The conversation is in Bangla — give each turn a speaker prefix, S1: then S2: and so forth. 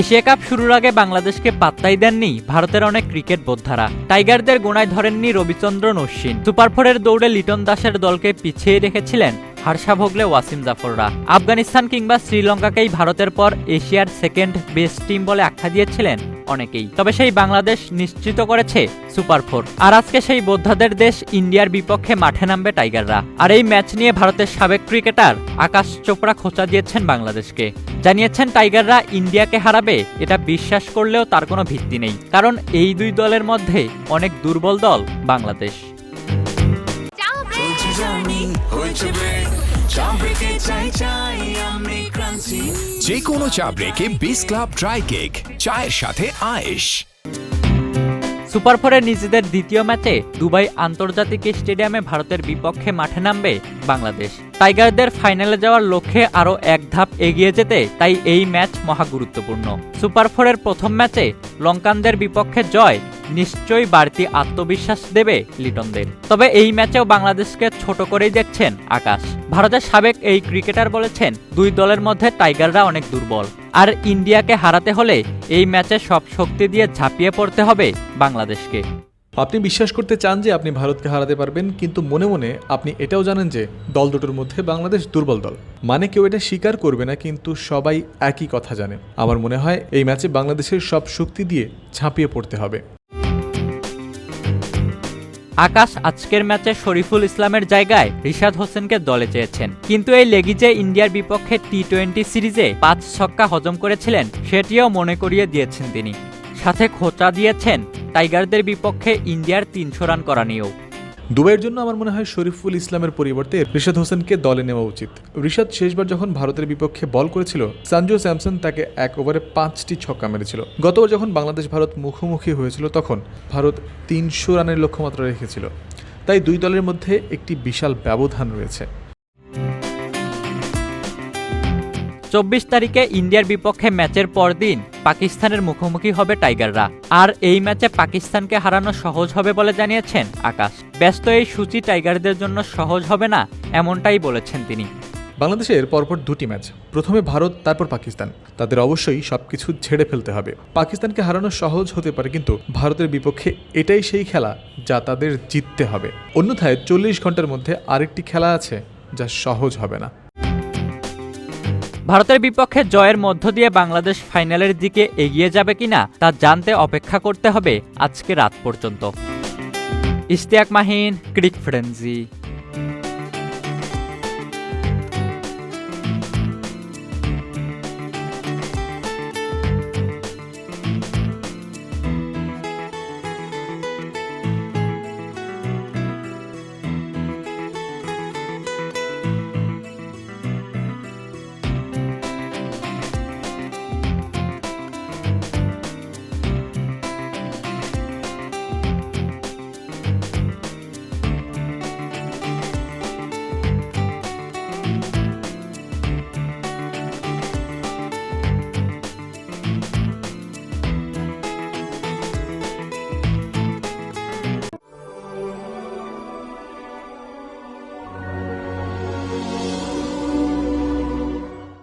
S1: এশিয়া কাপ শুরুর আগে বাংলাদেশকে পাত্তাই দেননি ভারতের অনেক ক্রিকেট বোদ্ধারা। টাইগারদের গোনায় ধরেননি রবিচন্দ্রন অশ্বিন। সুপার ফোরের দৌড়ে লিটন দাসের দলকে পিছিয়ে রেখেছিলেন হারসা ভোগলে ওয়াসিম জাফররা। আফগানিস্তান কিংবা শ্রীলঙ্কাকেই ভারতের পর এশিয়ার সেকেন্ড বেস্ট টিম বলে আখ্যা দিয়েছিলেন অনেকেই। তবে সেই বাংলাদেশ নিশ্চিত করেছে সুপার ফোর। আর আজকে সেই বোদ্ধাদের দেশ ইন্ডিয়ার বিপক্ষে মাঠে নামবে টাইগাররা। আর এই ম্যাচ নিয়ে ভারতের সাবেক ক্রিকেটার আকাশ চোপড়া খোঁচা দিয়েছেন বাংলাদেশকে। জানিয়েছেন টাইগাররা ইন্ডিয়াকে হারাবে, এটা বিশ্বাস করলেও তার কোনো ভিত্তি নেই। কারণ এই দুই দলের মধ্যে অনেক দুর্বল দল বাংলাদেশ।
S2: চাই
S3: যে কোনো চা ব্রেকে বিস ক্লাব ড্রাই কেক চায়ের সাথে আয়েশ।
S1: সুপার ফোরের নিজেদের দ্বিতীয় ম্যাচে দুবাই আন্তর্জাতিক স্টেডিয়ামে ভারতের বিপক্ষে মাঠে নামবে বাংলাদেশ। টাইগারদের ফাইনালে যাওয়ার লক্ষ্যে আরও এক ধাপ এগিয়ে যেতে তাই এই ম্যাচ মহা গুরুত্বপূর্ণ সুপার ফোরের প্রথম ম্যাচে লঙ্কানদের বিপক্ষে জয় নিশ্চয়ই বাড়তি আত্মবিশ্বাস দেবে লিটনদের। তবে এই ম্যাচেও বাংলাদেশকে ছোট করেই দেখছেন আকাশ। ভারতের সাবেক এই ক্রিকেটার বলেছেন, দুই দলের মধ্যে টাইগাররা অনেক দুর্বল। আর ইন্ডিয়াকে হারাতে হলে এই ম্যাচে সব শক্তি দিয়ে ঝাঁপিয়ে পড়তে হবে বাংলাদেশকে।
S4: আপনি বিশ্বাস করতে চান যে আপনি ভারতকে হারাতে পারবেন, কিন্তু মনে মনে আপনি এটাও জানেন যে দল দুটোর মধ্যে বাংলাদেশ দুর্বল দল। মানে কেউ এটা স্বীকার করবে না, কিন্তু সবাই একই কথা জানে। আমার মনে হয় এই ম্যাচে বাংলাদেশের সব শক্তি দিয়ে ঝাঁপিয়ে পড়তে হবে।
S1: আকাশ আজকের ম্যাচে শরীফুল ইসলামের জায়গায় রিশাদ হোসেনকে দলে চেয়েছেন। কিন্তু এই লেগিজে ইন্ডিয়ার বিপক্ষে টি টোয়েন্টি সিরিজে পাঁচ ছক্কা হজম করেছিলেন, সেটিও মনে করিয়ে দিয়েছেন তিনি। সাথে খোঁচা দিয়েছেন টাইগারদের বিপক্ষে ইন্ডিয়ার তিনশো রান করা নিয়েও।
S4: দুবাইয়ের জন্য আমার মনে হয় শরীফুল ইসলামের পরিবর্তে রিশাদ হোসেনকে দলে নেওয়া উচিত। রিশাদ শেষবার যখন ভারতের বিপক্ষে বল করেছিল সঞ্জু স্যামসন তাকে এক ওভারে পাঁচটি ছক্কা মেরেছিল। গতবার যখন বাংলাদেশ ভারত মুখোমুখি হয়েছিল, তখন ভারত তিনশো রানের লক্ষ্যমাত্রা রেখেছিল। তাই দুই দলের মধ্যে একটি বিশাল ব্যবধান রয়েছে।
S1: চব্বিশ তারিখে ইন্ডিয়ার বিপক্ষে ম্যাচের পরদিন পাকিস্তানের মুখোমুখি হবে টাইগাররা। আর এই ম্যাচে পাকিস্তানকে হারানো সহজ হবে বলে জানিয়েছেন আকাশ। ব্যস্ত এই সূচি টাইগারদের জন্য সহজ হবে না, এমনটাই বলেছেন তিনি।
S4: বাংলাদেশের পরপর দুটি ম্যাচ, প্রথমে ভারত, তারপর পাকিস্তান। তাদের অবশ্যই সবকিছু ছেড়ে ফেলতে হবে। পাকিস্তানকে হারানো সহজ হতে পারে, কিন্তু ভারতের বিপক্ষে এটাই সেই খেলা যা তাদের জিততে হবে। অন্যথায় চল্লিশ ঘণ্টার মধ্যে আরেকটি খেলা আছে যা সহজ হবে না।
S1: ভারতের বিপক্ষে জয়ের মধ্য দিয়ে বাংলাদেশ ফাইনালের দিকে এগিয়ে যাবে কিনা তা জানতে অপেক্ষা করতে হবে আজকে রাত পর্যন্ত। ইশতিয়াক মাহিন, ক্রিক ফ্রেন্সি।